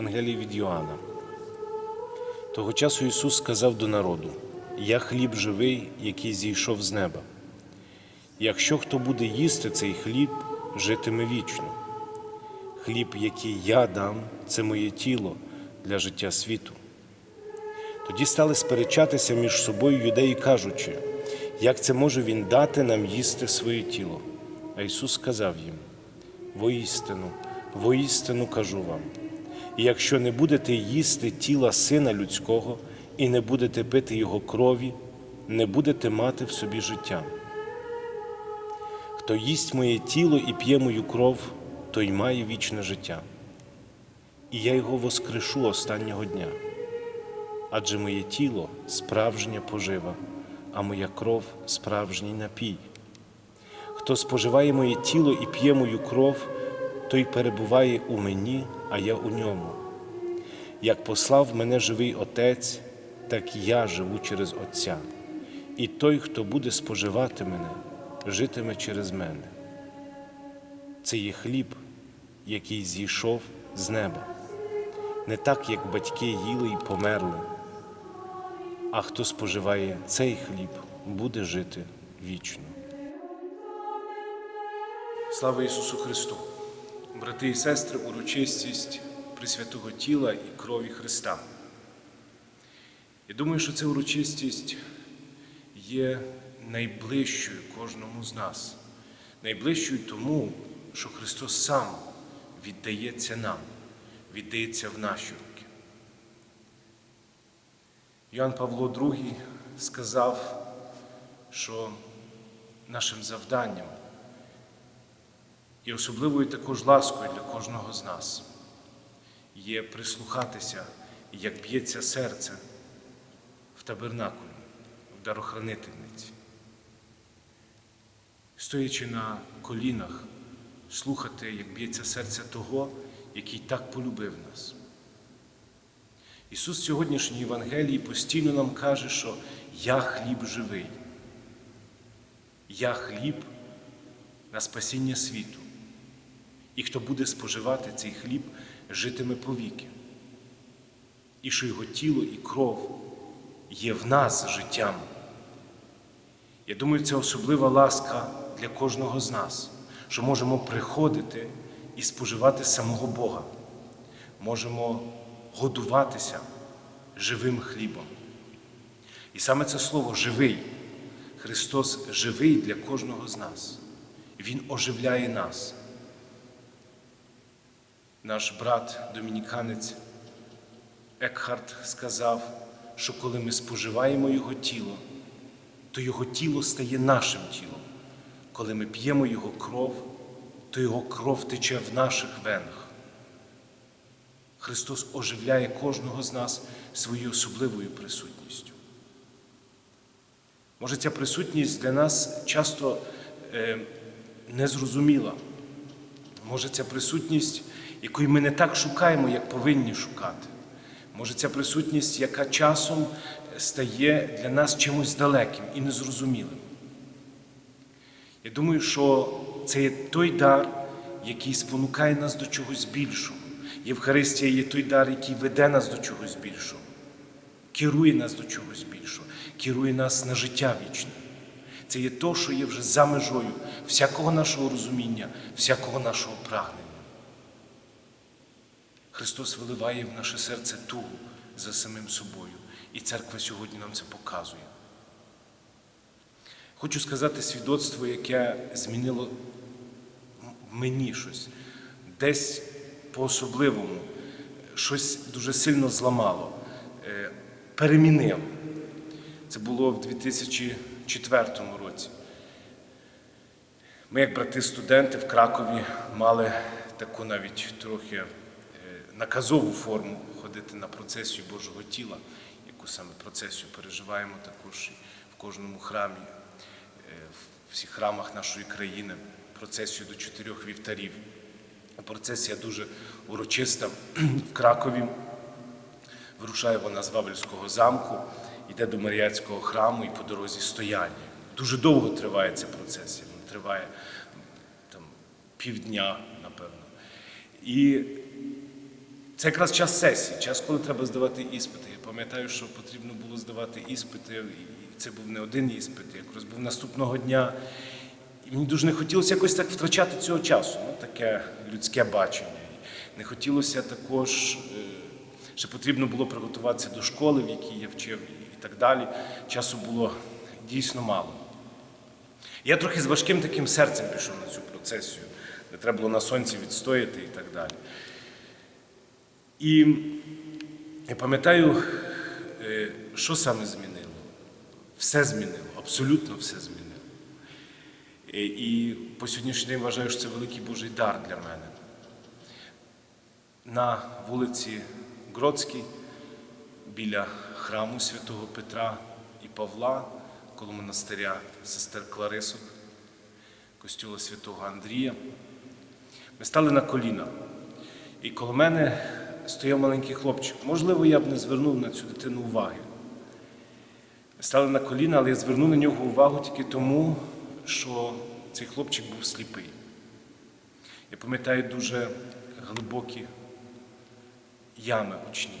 Євангелії від Йоанна. Того часу Ісус сказав до народу: Я хліб живий, який зійшов з неба. Якщо хто буде їсти цей хліб, житиме вічно. Хліб, який я дам, це моє тіло для життя світу. Тоді стали сперечатися між собою юдеї, кажучи, як це може він дати нам їсти своє тіло. А Ісус сказав їм: Воістину, воістину кажу вам, і якщо не будете їсти тіла Сина Людського і не будете пити Його крові, не будете мати в собі життя. Хто їсть моє тіло і п'є мою кров, той має вічне життя, і я його воскрешу останнього дня. Адже моє тіло справжня пожива, а моя кров справжній напій. Хто споживає моє тіло і п'є мою кров, той перебуває у мені, а я у ньому. Як послав мене живий Отець, так я живу через Отця, і той, хто буде споживати мене, житиме через мене. Це є хліб, який зійшов з неба, не так, як батьки їли і померли, а хто споживає цей хліб, буде жити вічно. Слава Ісусу Христу! Брати і сестри, урочистість Пресвятого тіла і крові Христа. Я думаю, що ця урочистість є найближчою кожному з нас, найближчою тому, що Христос сам віддається нам, віддається в наші руки. Йоанн Павло II сказав, що нашим завданням і особливою також ласкою для кожного з нас є прислухатися, як б'ється серце в табернакулі, в дарохранительниці. Стоячи на колінах, слухати, як б'ється серце того, який так полюбив нас. Ісус в сьогоднішній Євангелії постійно нам каже, що я хліб живий, я хліб на спасіння світу. І хто буде споживати цей хліб, житиме повіки. І що його тіло і кров є в нас життям. Я думаю, це особлива ласка для кожного з нас, що можемо приходити і споживати самого Бога, можемо годуватися живим хлібом. І саме це слово живий. Христос живий для кожного з нас. Він оживляє нас. Наш брат домініканець Екхарт сказав, що коли ми споживаємо Його тіло, то Його тіло стає нашим тілом. Коли ми п'ємо Його кров, то Його кров тече в наших венах. Христос оживляє кожного з нас своєю особливою присутністю. Може, ця присутність для нас часто е, незрозуміла. Може, ця присутність, якої ми не так шукаємо, як повинні шукати. Може, ця присутність, яка часом стає для нас чимось далеким і незрозумілим. Я думаю, що це є той дар, який спонукає нас до чогось більшого. Євхаристія є той дар, який веде нас до чогось більшого, керує нас до чогось більшого, керує нас на життя вічне. Це є то, що є вже за межою всякого нашого розуміння, всякого нашого прагнення. Христос виливає в наше серце тугу за самим собою, і церква сьогодні нам це показує. Хочу сказати свідоцтво, яке змінило мені щось, десь по-особливому, щось дуже сильно зламало, е, перемінило. Це було в 2004 році. Ми, як брати-студенти в Кракові, мали таку навіть трохи наказову форму ходити на процесію Божого тіла, яку саме процесію переживаємо також в кожному храмі, е, в всіх храмах нашої країни, процесію до чотирьох вівтарів. Процесія дуже урочиста в Кракові. Вирушає вона з Вавельського замку, йде до Маріяцького храму і по дорозі стояння. Дуже довго триває ця процесія. Вона триває там, півдня, напевно. І це якраз час сесії, час, коли треба здавати іспити. Я пам'ятаю, що потрібно було здавати іспити, і це був не один іспит, якраз був наступного дня. І мені дуже не хотілося якось так втрачати цього часу. Ну, таке людське бачення. Не хотілося також, е, що потрібно було приготуватися до школи, в якій я вчив, і так далі. Часу було дійсно мало. Я трохи з важким таким серцем пішов на цю процесію, де треба було на сонці відстояти і так далі. І я пам'ятаю, е, що саме змінило. Все змінило, абсолютно все змінило. Е, І по сьогоднішній день вважаю, що це великий Божий дар для мене. На вулиці Гродській, біля храму святого Петра і Павла, коло монастиря сестер Кларисок, костюла святого Андрія, ми стали на коліна. І коло мене стояв маленький хлопчик. Можливо, я б не звернув на цю дитину уваги. Стали на коліна, але я звернув на нього увагу тільки тому, що цей хлопчик був сліпий. Я пам'ятаю дуже глибокі ями очні.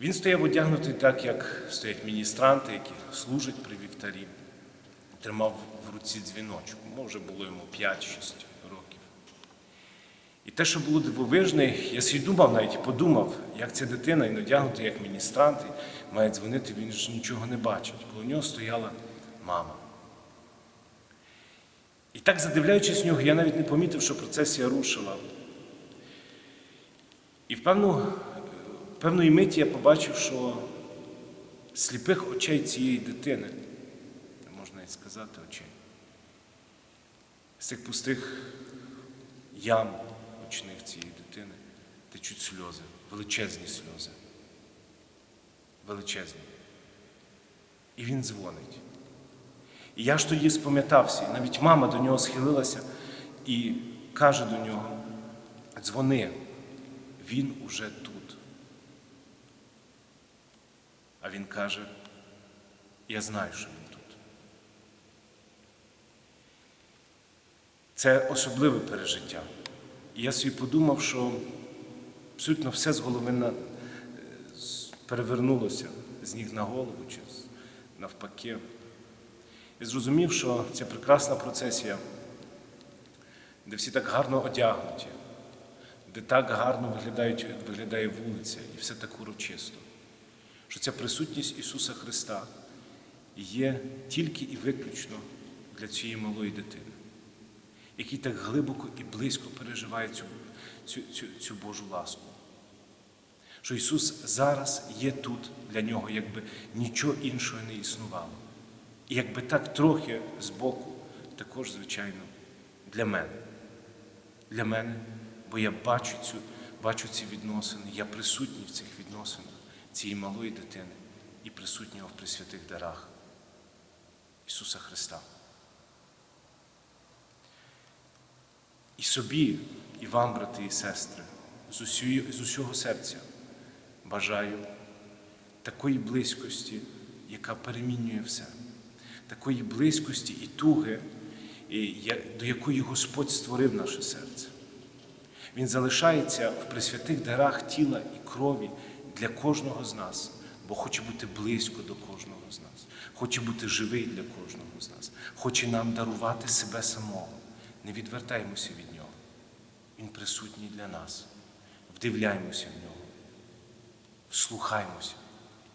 Він стояв одягнутий так, як стоять міністранти, які служать при вівтарі. Тримав в руці дзвіночок. Може, було йому 5-6 років. І те, що було дивовижне, я свій думав навіть і подумав, як ця дитина, і одягнута як міністрант, і має дзвонити, він ж нічого не бачить. Коло нього стояла мама. І так, задивляючись нього, я навіть не помітив, що процесія рушила. І в певну, певної миті я побачив, що сліпих очей цієї дитини, можна навіть сказати очей, з цих пустих ям очних цієї дитини течуть сльози, величезні сльози. Величезні. І він дзвонить. І я ж тоді спам'ятався, і навіть мама до нього схилилася і каже до нього: дзвони, він уже тут. А він каже, я знаю, що він тут. Це особливе пережиття. І я собі подумав, що абсолютно все з голови на, перевернулося з ніг на голову чи навпаки. І зрозумів, що ця прекрасна процесія, де всі так гарно одягнуті, де так гарно виглядають, виглядає вулиця, і все так урочисто, що ця присутність Ісуса Христа є тільки і виключно для цієї малої дитини, який так глибоко і близько переживає цю, цю, цю, цю Божу ласку. Що Ісус зараз є тут для нього, якби нічого іншого не існувало. І якби так трохи збоку, також, звичайно, для мене. Для мене, бо я бачу, цю, бачу ці відносини, я присутній в цих відносинах цієї малої дитини і присутнього в присвятих дарах Ісуса Христа. І собі, і вам, брати і сестри, з, усю, з усього серця бажаю такої близькості, яка перемінює все, такої близькості і туги, до якої Господь створив наше серце. Він залишається в присвятих дарах тіла і крові для кожного з нас, бо хоче бути близько до кожного з нас, хоче бути живий для кожного з нас, хоче нам дарувати себе самого. Не відвертаємося від нього. Він присутній для нас. Вдивляємося в нього, вслухаємося,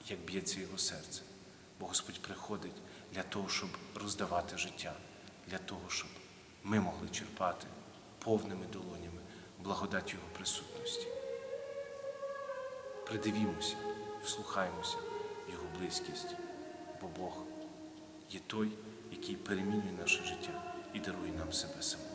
як б'ється його серце. Бо Господь приходить для того, щоб роздавати життя, для того, щоб ми могли черпати повними долонями благодать Його присутності. Придивімося, вслухаємося в Його близькість, бо Бог є той, який перемінює наше життя і дарує нам себе самого.